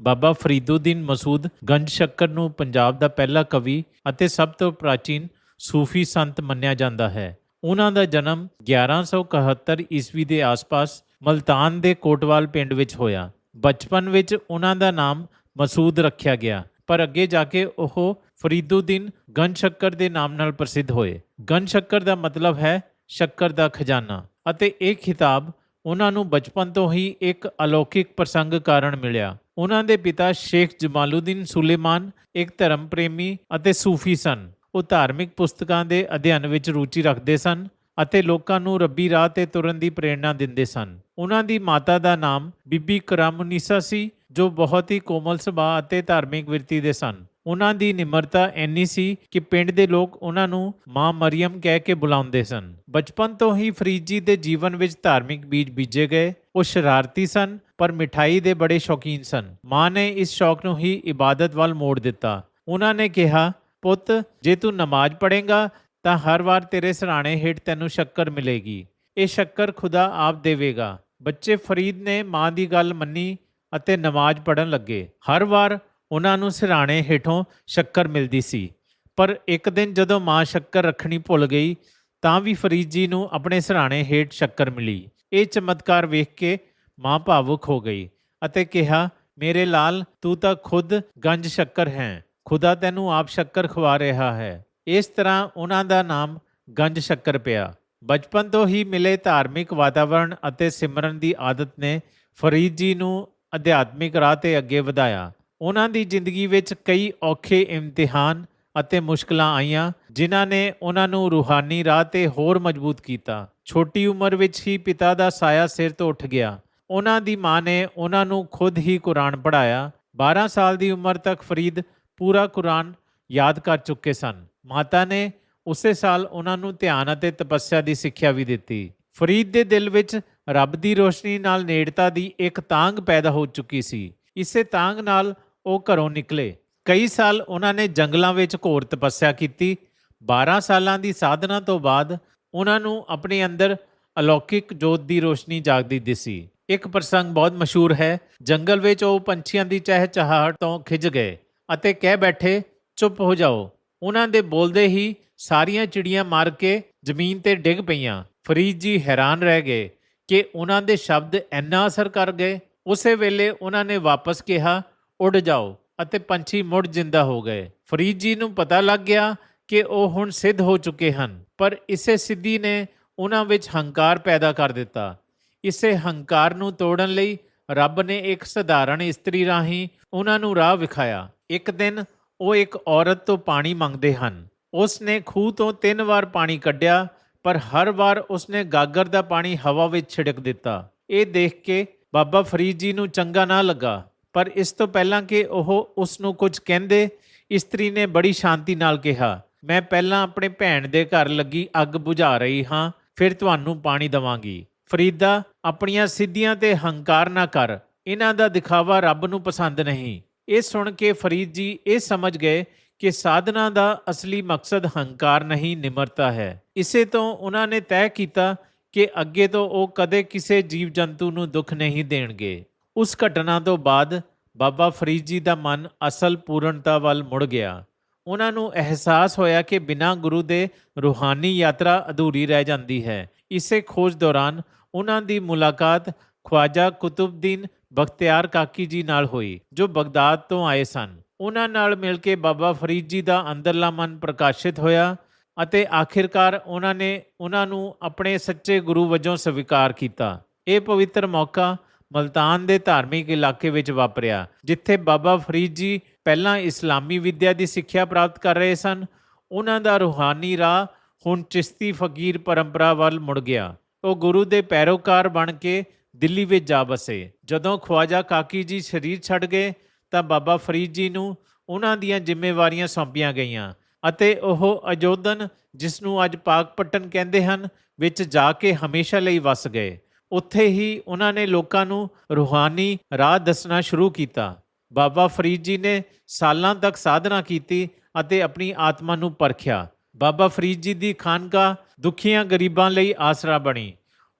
ਬਾਬਾ ਫਰੀਦੁਦੀਨ ਮਸੂਦ ਗੰਜ ਸ਼ੱਕਰ ਨੂੰ ਪੰਜਾਬ ਦਾ ਪਹਿਲਾ ਕਵੀ ਅਤੇ ਸਭ ਤੋਂ ਪ੍ਰਾਚੀਨ ਸੂਫੀ ਸੰਤ ਮੰਨਿਆ ਜਾਂਦਾ ਹੈ। ਉਹਨਾਂ ਦਾ ਜਨਮ 1171 ਈਸਵੀ ਦੇ ਆਸ-ਪਾਸ ਮਲਤਾਨ ਦੇ ਕੋਟਵਾਲ ਪਿੰਡ ਵਿੱਚ ਹੋਇਆ। ਬਚਪਨ ਵਿੱਚ ਉਹਨਾਂ ਦਾ ਨਾਮ ਮਸੂਦ ਰੱਖਿਆ ਗਿਆ, ਪਰ ਅੱਗੇ ਜਾ ਕੇ ਉਹ ਫਰੀਦੁਦੀਨ ਗੰਜ ਸ਼ੱਕਰ ਦੇ ਨਾਮ ਨਾਲ ਪ੍ਰਸਿੱਧ ਹੋਏ। ਗੰਜ ਸ਼ੱਕਰ ਦਾ ਮਤਲਬ ਹੈ ਸ਼ੱਕਰ ਦਾ ਖਜ਼ਾਨਾ ਅਤੇ ਇਹ ਖਿਤਾਬ ਉਹਨਾਂ ਨੂੰ ਬਚਪਨ ਤੋਂ ਹੀ ਇੱਕ ਅਲੌਕਿਕ ਪ੍ਰਸੰਗ ਕਾਰਨ ਮਿਲਿਆ। ਉਹਨਾਂ ਦੇ ਪਿਤਾ ਸ਼ੇਖ ਜਮਾਲੂਦੀਨ ਸੁਲੇਮਾਨ ਇੱਕ ਧਰਮ ਪ੍ਰੇਮੀ ਅਤੇ ਸੂਫੀ ਸਨ। ਉਹ ਧਾਰਮਿਕ ਪੁਸਤਕਾਂ ਦੇ ਅਧਿਐਨ ਵਿੱਚ ਰੁਚੀ ਰੱਖਦੇ ਸਨ ਅਤੇ ਲੋਕਾਂ ਨੂੰ ਰੱਬੀ ਰਾਹ ਤੇ ਤੁਰਨ ਦੀ ਪ੍ਰੇਰਣਾ ਦਿੰਦੇ ਸਨ। ਉਹਨਾਂ ਦੀ ਮਾਤਾ ਦਾ ਨਾਮ ਬੀਬੀ ਕਰਾਮੁਨੀਸਾ ਸੀ, ਜੋ ਬਹੁਤ ਹੀ ਕੋਮਲ ਸੁਭਾਅ ਅਤੇ ਧਾਰਮਿਕ ਵਿਰਤੀ ਦੇ ਸਨ। ਉਹਨਾਂ ਦੀ ਨਿਮਰਤਾ ਇੰਨੀ ਸੀ ਕਿ ਪਿੰਡ ਦੇ ਲੋਕ ਉਹਨਾਂ ਨੂੰ ਮਾਂ ਮਰੀਮ ਕਹਿ ਕੇ ਬੁਲਾਉਂਦੇ ਸਨ। ਬਚਪਨ ਤੋਂ ਹੀ ਫਰੀਦ ਜੀ ਦੇ ਜੀਵਨ ਵਿੱਚ ਧਾਰਮਿਕ ਬੀਜ ਬੀਜੇ ਗਏ। ਉਹ ਸ਼ਰਾਰਤੀ ਸਨ, ਪਰ ਮਿਠਾਈ ਦੇ ਬੜੇ ਸ਼ੌਕੀਨ ਸਨ। ਮਾਂ ਨੇ ਇਸ ਸ਼ੌਕ ਨੂੰ ਹੀ ਇਬਾਦਤ ਵੱਲ ਮੋੜ ਦਿੱਤਾ। ਉਹਨਾਂ ਨੇ ਕਿਹਾ, ਪੁੱਤ, ਜੇ ਤੂੰ ਨਮਾਜ਼ ਪੜ੍ਹੇਗਾ, ਤਾਂ ਹਰ ਵਾਰ ਤੇਰੇ ਸਰਾਣੇ ਹੇਠ ਤੈਨੂੰ ਸ਼ੱਕਰ ਮਿਲੇਗੀ। ਇਹ ਸ਼ੱਕਰ ਖੁਦਾ ਆਪ ਦੇਵੇਗਾ। ਬੱਚੇ ਫਰੀਦ ਨੇ ਮਾਂ ਦੀ ਗੱਲ ਮੰਨੀ ਅਤੇ ਨਮਾਜ਼ ਪੜ੍ਹਨ ਲੱਗੇ। ਹਰ ਵਾਰ ਉਹਨਾਂ ਨੂੰ ਸਿਰਾਣੇ ਹੇਠੋਂ ਸ਼ੱਕਰ ਮਿਲਦੀ ਸੀ। ਪਰ ਇੱਕ ਦਿਨ ਜਦੋਂ ਮਾਂ ਸ਼ੱਕਰ ਰੱਖਣੀ ਭੁੱਲ ਗਈ, ਤਾਂ ਵੀ ਫਰੀਦ ਜੀ ਨੂੰ ਆਪਣੇ ਸਿਰਾਣੇ ਹੇਠ ਸ਼ੱਕਰ ਮਿਲੀ। ਇਹ ਚਮਤਕਾਰ ਵੇਖ ਕੇ ਮਾਂ ਭਾਵੁਕ ਹੋ ਗਈ ਅਤੇ ਕਿਹਾ, ਮੇਰੇ ਲਾਲ, ਤੂੰ ਤਾਂ ਖੁਦ ਗੰਜ ਸ਼ੱਕਰ ਹੈ। ਖੁਦਾ ਤੈਨੂੰ ਆਪ ਸ਼ੱਕਰ ਖਵਾ ਰਿਹਾ ਹੈ। ਇਸ ਤਰ੍ਹਾਂ ਉਹਨਾਂ ਦਾ ਨਾਮ ਗੰਜ ਸ਼ੱਕਰ ਪਿਆ। ਬਚਪਨ ਤੋਂ ਹੀ ਮਿਲੇ ਧਾਰਮਿਕ ਵਾਤਾਵਰਣ ਅਤੇ ਸਿਮਰਨ ਦੀ ਆਦਤ ਨੇ ਫਰੀਦ ਜੀ ਨੂੰ ਅਧਿਆਤਮਿਕ ਰਾਹ ਤੇ ਅੱਗੇ ਵਧਾਇਆ। ਉਹਨਾਂ ਦੀ ਜ਼ਿੰਦਗੀ ਵਿੱਚ ਕਈ ਔਖੇ ਇਮਤਿਹਾਨ ਅਤੇ ਮੁਸ਼ਕਲਾਂ ਆਈਆਂ, ਜਿਨ੍ਹਾਂ ਨੇ ਉਹਨਾਂ ਨੂੰ ਰੂਹਾਨੀ ਰਾਹ ਤੇ ਹੋਰ ਮਜ਼ਬੂਤ ਕੀਤਾ। ਛੋਟੀ ਉਮਰ ਵਿੱਚ ਹੀ ਪਿਤਾ ਦਾ ਸਾਇਆ ਸਿਰ ਤੋਂ ਉੱਠ ਗਿਆ। ਉਹਨਾਂ ਦੀ ਮਾਂ ਨੇ ਉਹਨਾਂ ਨੂੰ ਖੁਦ ਹੀ ਕੁਰਾਨ ਪੜ੍ਹਾਇਆ। 12 ਸਾਲ ਦੀ ਉਮਰ ਤੱਕ ਫਰੀਦ ਪੂਰਾ ਕੁਰਾਨ ਯਾਦ ਕਰ ਚੁੱਕੇ ਸਨ। ਮਾਤਾ ਨੇ ਉਸੇ ਸਾਲ ਉਹਨਾਂ ਨੂੰ ਧਿਆਨ ਅਤੇ ਤਪੱਸਿਆ ਦੀ ਸਿੱਖਿਆ ਵੀ ਦਿੱਤੀ। ਫਰੀਦ ਦੇ ਦਿਲ ਵਿੱਚ ਰੱਬ ਦੀ ਰੋਸ਼ਨੀ ਨਾਲ ਨੇੜਤਾ ਦੀ ਇੱਕ ਤਾਂਗ ਪੈਦਾ ਹੋ ਚੁੱਕੀ ਸੀ। ਇਸੇ ਤਾਂਗ ਨਾਲ ਉਹ ਘਰੋਂ ਨਿਕਲੇ। ਕਈ ਸਾਲ ਉਹਨਾਂ ਨੇ ਜੰਗਲਾਂ ਵਿੱਚ ਘੋਰ ਤਪੱਸਿਆ ਕੀਤੀ। 12 ਸਾਲਾਂ ਦੀ ਸਾਧਨਾ ਤੋਂ ਬਾਅਦ ਉਹਨਾਂ ਨੂੰ ਆਪਣੇ ਅੰਦਰ ਅਲੌਕਿਕ ਜੋਤ ਦੀ ਰੋਸ਼ਨੀ ਜਾਗਦੀ ਦਿਸੀ। ਇੱਕ ਪ੍ਰਸੰਗ ਬਹੁਤ ਮਸ਼ਹੂਰ ਹੈ। ਜੰਗਲ ਵਿੱਚ ਉਹ ਪੰਛੀਆਂ ਦੀ ਚਹਿਚਹਾਹਟ ਤੋਂ ਖਿੱਚ ਗਏ ਅਤੇ ਕਹਿ ਬੈਠੇ, ਚੁੱਪ ਹੋ ਜਾਓ। ਉਹਨਾਂ ਦੇ ਬੋਲਦੇ ਹੀ ਸਾਰੀਆਂ ਚਿੜੀਆਂ ਮਾਰ ਕੇ ਜ਼ਮੀਨ ਤੇ ਡਿੱਗ ਪਈਆਂ। ਫਰੀਦ ਜੀ ਹੈਰਾਨ ਰਹਿ ਗਏ ਕਿ ਉਹਨਾਂ ਦੇ ਸ਼ਬਦ ਇੰਨਾ ਅਸਰ ਕਰ ਗਏ। ਉਸੇ ਵੇਲੇ ਉਹਨਾਂ ਨੇ ਵਾਪਸ ਕਿਹਾ ਉੱਡ ਜਾਓ ਅਤੇ ਪੰਛੀ ਮੁੜ ਜਿੰਦਾ ਹੋ ਗਏ। ਫਰੀਦ ਜੀ ਨੂੰ ਪਤਾ ਲੱਗ ਗਿਆ ਕਿ ਉਹ ਹੁਣ ਸਿੱਧ ਹੋ ਚੁੱਕੇ ਹਨ, ਪਰ ਇਸੇ ਸਿੱਧੀ ਨੇ ਉਹਨਾਂ ਵਿੱਚ ਹੰਕਾਰ ਪੈਦਾ ਕਰ ਦਿੱਤਾ। ਇਸੇ ਹੰਕਾਰ ਨੂੰ ਤੋੜਨ ਲਈ ਰੱਬ ਨੇ ਇੱਕ ਸਧਾਰਨ ਇਸਤਰੀ ਰਾਹੀਂ ਉਹਨਾਂ ਨੂੰ ਰਾਹ ਵਿਖਾਇਆ। ਇੱਕ ਦਿਨ ਉਹ ਇੱਕ ਔਰਤ ਤੋਂ ਪਾਣੀ ਮੰਗਦੇ ਹਨ। ਉਸ ਨੇ ਖੂਹ ਤੋਂ ਤਿੰਨ ਵਾਰ ਪਾਣੀ ਕੱਢਿਆ, ਪਰ ਹਰ ਵਾਰ ਉਸਨੇ ਗਾਗਰ ਦਾ ਪਾਣੀ ਹਵਾ ਵਿੱਚ ਛਿੜਕ ਦਿੱਤਾ। ਇਹ ਦੇਖ ਕੇ ਬਾਬਾ ਫਰੀਦ ਜੀ ਨੂੰ ਚੰਗਾ ਨਾ ਲੱਗਾ। ਪਰ ਇਸ ਤੋਂ ਪਹਿਲਾਂ ਕਿ ਉਹ ਉਸ ਨੂੰ ਕੁਝ ਕਹਿੰਦੇ, ਇਸਤਰੀ ਨੇ ਬੜੀ ਸ਼ਾਂਤੀ ਨਾਲ ਕਿਹਾ, ਮੈਂ ਪਹਿਲਾਂ ਆਪਣੇ ਭੈਣ ਦੇ ਘਰ ਲੱਗੀ ਅੱਗ ਬੁਝਾ ਰਹੀ ਹਾਂ, ਫਿਰ ਤੁਹਾਨੂੰ ਪਾਣੀ ਦਵਾਂਗੀ। ਫਰੀਦਾ, ਆਪਣੀਆਂ ਸਿੱਧੀਆਂ ਤੇ ਹੰਕਾਰ ਨਾ ਕਰ, ਇਹਨਾਂ ਦਾ ਦਿਖਾਵਾ ਰੱਬ ਨੂੰ ਪਸੰਦ ਨਹੀਂ। ਇਹ ਸੁਣ ਕੇ ਫਰੀਦ ਜੀ ਇਹ ਸਮਝ ਗਏ ਕਿ ਸਾਧਨਾ ਦਾ ਅਸਲੀ ਮਕਸਦ ਹੰਕਾਰ ਨਹੀਂ, ਨਿਮਰਤਾ ਹੈ। ਇਸੇ ਤੋਂ ਉਹਨਾਂ ਨੇ ਤੈਅ ਕੀਤਾ ਕਿ ਅੱਗੇ ਤੋਂ ਉਹ ਕਦੇ ਕਿਸੇ ਜੀਵ ਜੰਤੂ ਨੂੰ ਦੁੱਖ ਨਹੀਂ ਦੇਣਗੇ। ਉਸ ਘਟਨਾ ਤੋਂ ਬਾਅਦ ਬਾਬਾ ਫਰੀਦ ਜੀ ਦਾ ਮਨ ਅਸਲ ਪੂਰਨਤਾ ਵੱਲ ਮੁੜ ਗਿਆ। ਉਹਨਾਂ ਨੂੰ ਅਹਿਸਾਸ ਹੋਇਆ ਕਿ ਬਿਨਾਂ ਗੁਰੂ ਦੇ ਰੂਹਾਨੀ ਯਾਤਰਾ ਅਧੂਰੀ ਰਹਿ ਜਾਂਦੀ ਹੈ। ਇਸੇ ਖੋਜ ਦੌਰਾਨ ਉਹਨਾਂ ਦੀ ਮੁਲਾਕਾਤ ਖਵਾਜਾ ਕੁਤੁਬਦੀਨ ਬਖਤਿਆਰ ਕਾਕੀ ਜੀ ਨਾਲ ਹੋਈ, ਜੋ ਬਗਦਾਦ ਤੋਂ ਆਏ ਸਨ। ਉਹਨਾਂ ਨਾਲ ਮਿਲ ਕੇ ਬਾਬਾ ਫਰੀਦ ਜੀ ਦਾ ਅੰਦਰਲਾ ਮਨ ਪ੍ਰਕਾਸ਼ਿਤ ਹੋਇਆ ਅਤੇ ਆਖਿਰਕਾਰ ਉਹਨਾਂ ਨੇ ਉਹਨਾਂ ਨੂੰ ਆਪਣੇ ਸੱਚੇ ਗੁਰੂ ਵਜੋਂ ਸਵੀਕਾਰ ਕੀਤਾ। ਇਹ ਪਵਿੱਤਰ ਮੌਕਾ ਮਲਤਾਨ ਦੇ ਧਾਰਮਿਕ ਇਲਾਕੇ ਵਿੱਚ ਵਾਪਰਿਆ, ਜਿੱਥੇ ਬਾਬਾ ਫਰੀਦ ਜੀ ਪਹਿਲਾਂ ਇਸਲਾਮੀ ਵਿੱਦਿਆ ਦੀ ਸਿੱਖਿਆ ਪ੍ਰਾਪਤ ਕਰ ਰਹੇ ਸਨ। ਉਹਨਾਂ ਦਾ ਰੂਹਾਨੀ ਰਾਹ ਹੁਣ ਚਿਸ਼ਤੀ ਫਕੀਰ ਪਰੰਪਰਾ ਵੱਲ ਮੁੜ ਗਿਆ। ਉਹ ਗੁਰੂ ਦੇ ਪੈਰੋਕਾਰ ਬਣ ਕੇ ਦਿੱਲੀ ਵਿੱਚ ਜਾ ਬਸੇ ਜਦੋਂ ਖਵਾਜਾ ਕਾਕੀ ਜੀ ਸਰੀਰ ਛੱਡ ਗਏ, ਤਾਂ ਬਾਬਾ ਫਰੀਦ ਜੀ ਨੂੰ ਉਹਨਾਂ ਦੀਆਂ ਜ਼ਿੰਮੇਵਾਰੀਆਂ ਸੌਂਪੀਆਂ ਗਈਆਂ ਅਤੇ ਉਹ ਅਜੋਧਨ ਜਿਸ ਨੂੰ ਅੱਜ ਪਾਕਪਟਨ ਕਹਿੰਦੇ ਹਨ, ਵਿੱਚ ਜਾ ਕੇ ਹਮੇਸ਼ਾ ਲਈ ਵਸ ਗਏ। ਉੱਥੇ ਹੀ ਉਹਨਾਂ ਨੇ ਲੋਕਾਂ ਨੂੰ ਰੂਹਾਨੀ ਰਾਹ ਦੱਸਣਾ ਸ਼ੁਰੂ ਕੀਤਾ। ਬਾਬਾ ਫਰੀਦ ਜੀ ਨੇ ਸਾਲਾਂ ਤੱਕ ਸਾਧਨਾ ਕੀਤੀ ਅਤੇ ਆਪਣੀ ਆਤਮਾ ਨੂੰ ਪਰਖਿਆ। ਬਾਬਾ ਫਰੀਦ ਜੀ ਦੀ ਖਾਨਕਾ ਦੁਖੀਆਂ ਗਰੀਬਾਂ ਲਈ ਆਸਰਾ ਬਣੀ।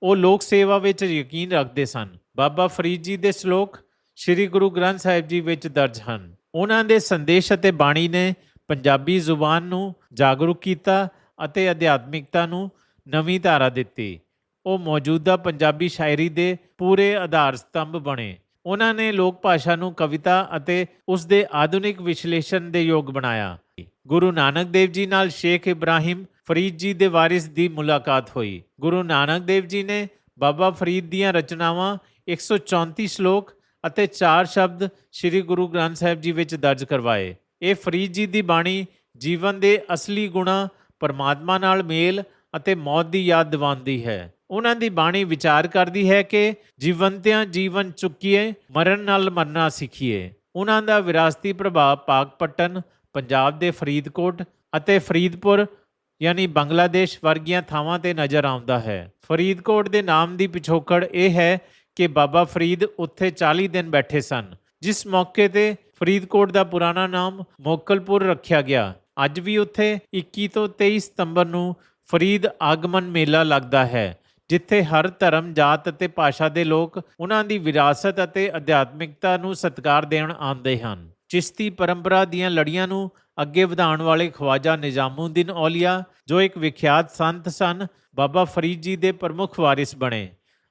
ਉਹ ਲੋਕ ਸੇਵਾ ਵਿੱਚ ਯਕੀਨ ਰੱਖਦੇ ਸਨ। ਬਾਬਾ ਫਰੀਦ ਜੀ ਦੇ ਸ਼ਲੋਕ ਸ੍ਰੀ ਗੁਰੂ ਗ੍ਰੰਥ ਸਾਹਿਬ ਜੀ ਵਿੱਚ ਦਰਜ ਹਨ। ਉਹਨਾਂ ਦੇ ਸੰਦੇਸ਼ ਅਤੇ ਬਾਣੀ ਨੇ ਪੰਜਾਬੀ ਜ਼ੁਬਾਨ ਨੂੰ ਜਾਗਰੂਕ ਕੀਤਾ ਅਤੇ ਅਧਿਆਤਮਿਕਤਾ ਨੂੰ ਨਵੀਂ ਧਾਰਾ ਦਿੱਤੀ। ਉਹ ਮੌਜੂਦਾ ਪੰਜਾਬੀ ਸ਼ਾਇਰੀ ਦੇ ਪੂਰੇ ਆਧਾਰ ਸਤੰਭ ਬਣੇ। ਉਹਨਾਂ ਨੇ ਲੋਕ ਭਾਸ਼ਾ ਨੂੰ ਕਵਿਤਾ ਅਤੇ ਉਸ ਦੇ ਆਧੁਨਿਕ ਵਿਸ਼ਲੇਸ਼ਣ ਦੇ ਯੋਗ ਬਣਾਇਆ। ਗੁਰੂ ਨਾਨਕ ਦੇਵ ਜੀ ਨਾਲ ਸ਼ੇਖ ਇਬਰਾਹਿਮ ਫਰੀਦ ਜੀ ਦੇ ਵਾਰਿਸ ਦੀ ਮੁਲਾਕਾਤ ਹੋਈ। ਗੁਰੂ ਨਾਨਕ ਦੇਵ ਜੀ ਨੇ ਬਾਬਾ ਫਰੀਦ ਦੀਆਂ ਰਚਨਾਵਾਂ 134 ਸ਼ਲੋਕ ਅਤੇ 4 ਸ਼ਬਦ ਸ੍ਰੀ ਗੁਰੂ ਗ੍ਰੰਥ ਸਾਹਿਬ ਜੀ ਵਿੱਚ ਦਰਜ ਕਰਵਾਏ। ਇਹ ਫਰੀਦ ਜੀ ਦੀ ਬਾਣੀ ਜੀਵਨ ਦੇ ਅਸਲੀ ਗੁਣਾ, ਪਰਮਾਤਮਾ ਨਾਲ ਮੇਲ ਅਤੇ ਮੌਤ ਦੀ ਯਾਦ ਦਿਵਾਉਂਦੀ ਹੈ। ਉਹਨਾਂ ਦੀ ਬਾਣੀ ਵਿਚਾਰ ਕਰਦੀ ਹੈ ਕਿ ਜੀਵੰਤਿਆਂ ਜੀਵਨ ਚੁੱਕੀਏ, ਮਰਨ ਨਾਲ ਮਰਨਾ ਸਿੱਖੀਏ। ਉਹਨਾਂ ਦਾ ਵਿਰਾਸਤੀ ਪ੍ਰਭਾਵ ਪਾਕਪਟਨ, ਪੰਜਾਬ ਦੇ ਫਰੀਦਕੋਟ ਅਤੇ ਫਰੀਦਪੁਰ, ਯਾਨੀ ਬੰਗਲਾਦੇਸ਼ ਵਰਗੀਆਂ ਥਾਵਾਂ ਤੇ ਨਜ਼ਰ ਆਉਂਦਾ ਹੈ। ਫਰੀਦਕੋਟ ਦੇ ਨਾਮ ਦੀ ਪਿਛੋਕੜ ਇਹ ਹੈ ਕਿ ਬਾਬਾ ਫਰੀਦ ਉੱਥੇ 40 ਦਿਨ ਬੈਠੇ ਸਨ। ਜਿਸ ਮੌਕੇ ਤੇ ਫਰੀਦਕੋਟ ਦਾ ਪੁਰਾਣਾ ਨਾਮ ਮੋਕਲਪੁਰ ਰੱਖਿਆ ਗਿਆ। ਅੱਜ ਵੀ ਉੱਥੇ 21 ਤੋਂ 23 ਸਤੰਬਰ ਨੂੰ ਫਰੀਦ ਆਗਮਨ ਮੇਲਾ ਲੱਗਦਾ ਹੈ। ਜਿੱਥੇ ਹਰ ਧਰਮ, ਜਾਤ ਅਤੇ ਭਾਸ਼ਾ ਦੇ ਲੋਕ ਉਹਨਾਂ ਦੀ ਵਿਰਾਸਤ ਅਤੇ ਅਧਿਆਤਮਿਕਤਾ ਨੂੰ ਸਤਿਕਾਰ ਦੇਣ ਆਉਂਦੇ ਹਨ। ਚਿਸ਼ਤੀ ਪਰੰਪਰਾ ਦੀਆਂ ਲੜੀਆਂ ਨੂੰ ਅੱਗੇ ਵਧਾਉਣ ਵਾਲੇ ਖਵਾਜਾ ਨਿਜ਼ਾਮੂਦੀਨ ਔਲੀਆ, ਜੋ ਇੱਕ ਵਿਖਿਆਤ ਸੰਤ ਸਨ, ਬਾਬਾ ਫਰੀਦ ਜੀ ਦੇ ਪ੍ਰਮੁੱਖ ਵਾਰਿਸ ਬਣੇ।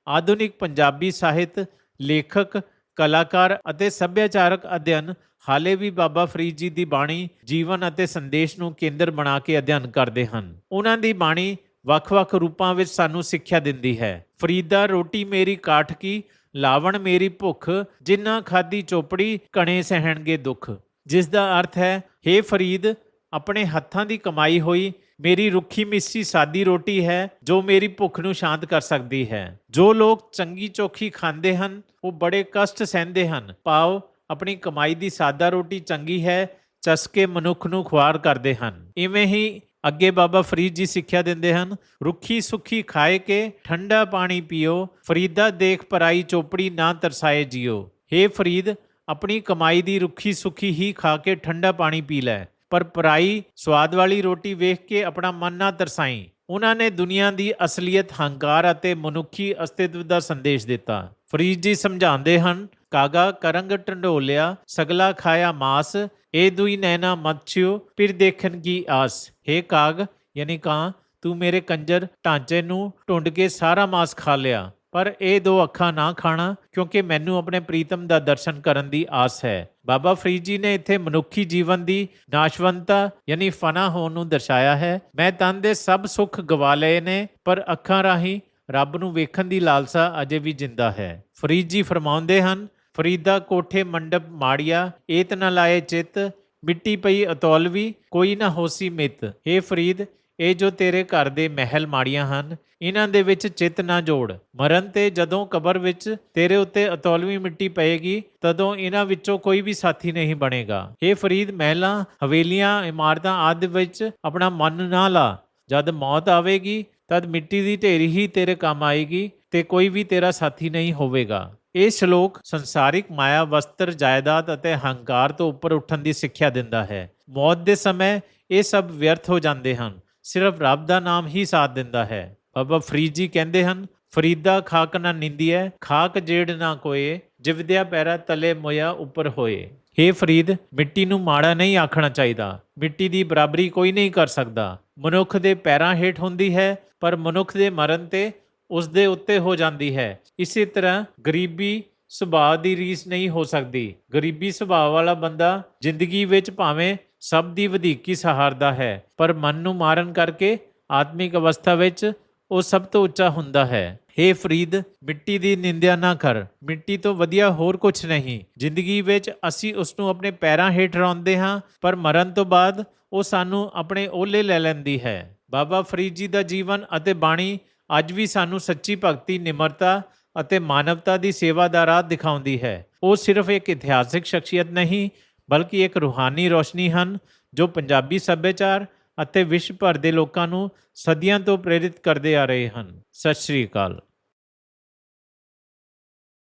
ਆਧੁਨਿਕ ਪੰਜਾਬੀ ਸਾਹਿਤ, ਲੇਖਕ, ਕਲਾਕਾਰ ਅਤੇ ਸੱਭਿਆਚਾਰਕ ਅਧਿਐਨ ਹਾਲੇ ਵੀ ਬਾਬਾ ਫਰੀਦ ਜੀ ਦੀ ਬਾਣੀ ਜੀਵਨ ਅਤੇ ਸੰਦੇਸ਼ ਨੂੰ ਕੇਂਦਰ ਬਣਾ ਕੇ ਅਧਿਐਨ ਕਰਦੇ ਹਨ। ਉਹਨਾਂ ਦੀ ਬਾਣੀ ਵੱਖ-ਵੱਖ ਰੂਪਾਂ ਵਿੱਚ ਸਾਨੂੰ ਸਿੱਖਿਆ ਦਿੰਦੀ ਹੈ। ਫਰੀਦਾ, ਰੋਟੀ ਮੇਰੀ ਕਾਠ ਕੀ, ਲਾਵਣ ਮੇਰੀ ਭੁੱਖ, ਜਿੰਨਾ ਖਾਦੀ ਚੋਪੜੀ, ਕਣੇ ਸਹਿਣਗੇ ਦੁੱਖ। ਜਿਸ ਦਾ ਅਰਥ ਹੈ हे ਫਰੀਦ, ਆਪਣੇ ਹੱਥਾਂ ਦੀ ਕਮਾਈ ਹੋਈ, ਮੇਰੀ ਰੁੱਖੀ ਮਿੱਸੀ ਸਾਦੀ ਰੋਟੀ ਹੈ, ਜੋ ਮੇਰੀ ਭੁੱਖ ਨੂੰ ਸ਼ਾਂਤ ਕਰ ਸਕਦੀ ਹੈ। ਜੋ ਲੋਕ ਚੰਗੀ ਚੋਖੀ ਖਾਂਦੇ ਹਨ, ਉਹ ਬੜੇ ਕਸ਼ਟ ਸਹਿੰਦੇ ਹਨ। ਪਾਓ, ਆਪਣੀ ਕਮਾਈ ਦੀ ਸਾਦਾ ਰੋਟੀ ਚੰਗੀ ਹੈ, ਚਸਕੇ ਮਨੁੱਖ ਨੂੰ ਖੁਆਰ ਕਰਦੇ ਹਨ। ਇਵੇਂ ਹੀ ਅੱਗੇ ਬਾਬਾ ਫਰੀਦ ਜੀ ਸਿੱਖਿਆ ਦਿੰਦੇ ਹਨ, ਰੁੱਖੀ ਸੁੱਖੀ ਖਾਏ ਕੇ, ਠੰਡਾ ਪਾਣੀ ਪੀਓ, ਫਰੀਦਾ ਦੇਖ ਪਰਾਈ ਚੋਪੜੀ ਨਾ ਤਰਸਾਏ ਜਿਓ। ਹੇ ਫਰੀਦ, ਆਪਣੀ ਕਮਾਈ ਦੀ ਰੁੱਖੀ ਸੁੱਖੀ ਹੀ ਖਾ ਕੇ ਠੰਡਾ ਪਾਣੀ ਪੀ ਲੈ, ਪਰ ਪਰਾਈ ਸਵਾਦ ਵਾਲੀ ਰੋਟੀ ਵੇਖ ਕੇ ਆਪਣਾ ਮਨ ਨਾ ਤਰਸਾਈ। ਉਹਨਾਂ ਨੇ ਦੁਨੀਆ ਦੀ ਅਸਲੀਅਤ ਹੰਕਾਰ ਅਤੇ ਮਨੁੱਖੀ ਅਸਤਿਤਵ ਦਾ ਸੰਦੇਸ਼ ਦਿੱਤਾ। ਫਰੀਦ ਜੀ ਸਮਝਾਉਂਦੇ ਹਨ, ਕਾਗਾ ਕਰੰਗ ਟੰਡੋਲਿਆ ਸਗਲਾ ਖਾਇਆ ਮਾਸ ਇਹ ਦੁਈ ਨੈਣਾ ਮੱਛਿਓ ਫਿਰ ਦੇਖਣ ਕੀ ਆਸ। ਹੇ ਕਾਗ, ਯਾਨੀ ਕਾਂ, ਤੂੰ ਮੇਰੇ ਕੰਜਰ ਢਾਂਚੇ ਨੂੰ ਢੁੰਡ ਕੇ ਸਾਰਾ ਮਾਸ ਖਾ ਲਿਆ। ਪਰ ਇਹ ਦੋ ਅੱਖਾਂ ਨਾ ਖਾਣਾ, ਕਿਉਂਕਿ ਮੈਨੂੰ ਆਪਣੇ ਪ੍ਰੀਤਮ ਦਾ ਦਰਸ਼ਨ ਕਰਨ ਦੀ ਆਸ ਹੈ। ਬਾਬਾ ਫਰੀਦ ਜੀ ਨੇ ਇੱਥੇ ਮਨੁੱਖੀ ਜੀਵਨ ਦੀ ਨਾਸ਼ਵੰਤਾ ਯਾਨੀ ਫਨਾ ਹੋਣ ਨੂੰ ਦਰਸਾਇਆ ਹੈ। ਮੈਂ ਤਨ ਦੇ ਸਭ ਸੁੱਖ ਗਵਾ ਲਏ ਨੇ, ਪਰ ਅੱਖਾਂ ਰਾਹੀਂ ਰੱਬ ਨੂੰ ਵੇਖਣ ਦੀ ਲਾਲਸਾ ਅਜੇ ਵੀ ਜਿੰਦਾ ਹੈ। ਫਰੀਦ ਜੀ ਫਰਮਾਉਂਦੇ ਹਨ ਫਰੀਦਾ ਕੋਠੇ ਮੰਡਪ ਮਾੜੀਆ ਏਤ ਨ ਲਾਏ ਚਿਤ, ਮਿੱਟੀ ਪਈ ਅਤੌਲਵੀ, ਕੋਈ ਨਾ ਹੋਸੀ ਮਿਤ। ਏ ਫਰੀਦ, ਇਹ ਜੋ ਤੇਰੇ ਘਰ ਦੇ ਮਹਿਲ ਮਾੜੀਆਂ ਹਨ, ਇਹਨਾਂ ਦੇ ਵਿੱਚ ਚਿੱਤ ਨਾ ਜੋੜ। ਮਰਨ ਤੇ ਜਦੋਂ ਕਬਰ ਵਿੱਚ ਤੇਰੇ ਉੱਤੇ ਅਤੌਲਵੀ ਮਿੱਟੀ ਪਏਗੀ, ਤਦੋਂ ਇਹਨਾਂ ਵਿੱਚੋਂ ਕੋਈ ਵੀ ਸਾਥੀ ਨਹੀਂ ਬਣੇਗਾ। ਇਹ ਫਰੀਦ, ਮਹਿਲਾਂ, ਹਵੇਲੀਆਂ, ਇਮਾਰਤਾਂ ਆਦਿ ਵਿੱਚ ਆਪਣਾ ਮਨ ਨਾ ਲਾ। ਜਦ ਮੌਤ ਆਵੇਗੀ, ਤਦ ਮਿੱਟੀ ਦੀ ਢੇਰੀ ਹੀ ਤੇਰੇ ਕੰਮ ਆਏਗੀ ਤੇ ਕੋਈ ਵੀ ਤੇਰਾ ਸਾਥੀ ਨਹੀਂ ਹੋਵੇਗਾ। ਇਹ ਸ਼ਲੋਕ ਸੰਸਾਰਿਕ ਮਾਇਆ, ਵਸਤਰ, ਜਾਇਦਾਦ ਅਤੇ ਹੰਕਾਰ ਤੋਂ ਉੱਪਰ ਉੱਠਣ ਦੀ ਸਿੱਖਿਆ ਦਿੰਦਾ ਹੈ। ਮੌਤ ਦੇ ਸਮੇਂ ਇਹ ਸਭ ਵਿਅਰਥ ਹੋ ਜਾਂਦੇ ਹਨ। ਸਿਰਫ ਰੱਬ ਦਾ ਨਾਮ ਹੀ ਸਾਥ ਦਿੰਦਾ ਹੈ। ਬਾਬਾ ਫਰੀਦ ਜੀ ਕਹਿੰਦੇ ਹਨ, ਫਰੀਦਾ ਖਾਕ ਨਾ ਨਿੰਦੀਐ, ਖਾਕ ਜੇੜ ਨਾ ਕੋਏ, ਜਿਵਦਿਆ ਪੈਰਾ ਤਲੇ ਮੋਇਆ ਉੱਪਰ ਹੋਏ। हे ਫਰੀਦ, ਮਿੱਟੀ ਨੂੰ ਮਾੜਾ ਨਹੀਂ ਆਖਣਾ ਚਾਹੀਦਾ। ਮਿੱਟੀ ਦੀ ਬਰਾਬਰੀ ਕੋਈ ਨਹੀਂ ਕਰ ਸਕਦਾ। ਮਨੁੱਖ ਦੇ ਪੈਰਾਂ ਹੇਠ ਹੁੰਦੀ ਹੈ, ਪਰ ਮਨੁੱਖ ਦੇ ਮਰਨ ਤੇ ਉਸ ਦੇ ਉੱਤੇ ਹੋ ਜਾਂਦੀ ਹੈ। ਇਸੇ ਤਰ੍ਹਾਂ ਗਰੀਬੀ ਸੁਭਾਅ ਦੀ ਰੀਸ ਨਹੀਂ ਹੋ ਸਕਦੀ। ਗਰੀਬੀ ਸੁਭਾਅ ਵਾਲਾ ਬੰਦਾ ਜ਼ਿੰਦਗੀ ਵਿੱਚ ਭਾਵੇਂ ਸਭ ਦੀ ਵਧੀਕੀ ਸਹਾਰਦਾ ਹੈ, ਪਰ ਮਨ ਨੂੰ ਮਾਰਨ ਕਰਕੇ ਆਤਮਿਕ ਅਵਸਥਾ ਵਿੱਚ ਉਹ ਸਭ ਤੋਂ ਉੱਚਾ ਹੁੰਦਾ ਹੈ। हे ਫਰੀਦ, ਮਿੱਟੀ ਦੀ ਨਿੰਦਿਆ ਨਾ ਕਰ। ਮਿੱਟੀ ਤੋਂ ਵਧੀਆ ਹੋਰ ਕੁਝ ਨਹੀਂ। ਜ਼ਿੰਦਗੀ ਵਿੱਚ ਅਸੀਂ ਉਸ ਨੂੰ ਆਪਣੇ ਪੈਰਾਂ ਹੇਠ ਰੌਂਦੇ ਹਾਂ, ਪਰ ਮਰਨ ਤੋਂ ਬਾਅਦ ਉਹ ਸਾਨੂੰ ਆਪਣੇ ਓਲੇ ਲੈ ਲੈਂਦੀ ਹੈ। ਬਾਬਾ ਫਰੀਦ ਜੀ ਦਾ ਜੀਵਨ ਅਤੇ ਬਾਣੀ ਅੱਜ ਵੀ ਸਾਨੂੰ ਸੱਚੀ ਭਗਤੀ, ਨਿਮਰਤਾ ਅਤੇ ਮਾਨਵਤਾ ਦੀ ਸੇਵਾ ਦਾ ਰਾਹ ਦਿਖਾਉਂਦੀ ਹੈ। ਉਹ ਸਿਰਫ ਇੱਕ ਇਤਿਹਾਸਿਕ ਸ਼ਖਸੀਅਤ ਨਹੀਂ, ਬਲਕਿ ਇੱਕ ਰੂਹਾਨੀ ਰੋਸ਼ਨੀ ਹਨ, ਜੋ ਪੰਜਾਬੀ ਸੱਭਿਆਚਾਰ ਅਤੇ ਵਿਸ਼ਵ ਭਰ ਦੇ ਲੋਕਾਂ ਨੂੰ ਸਦੀਆਂ ਤੋਂ ਪ੍ਰੇਰਿਤ ਕਰਦੇ ਆ ਰਹੇ ਹਨ। ਸਤਿ ਸ਼੍ਰੀ ਅਕਾਲ।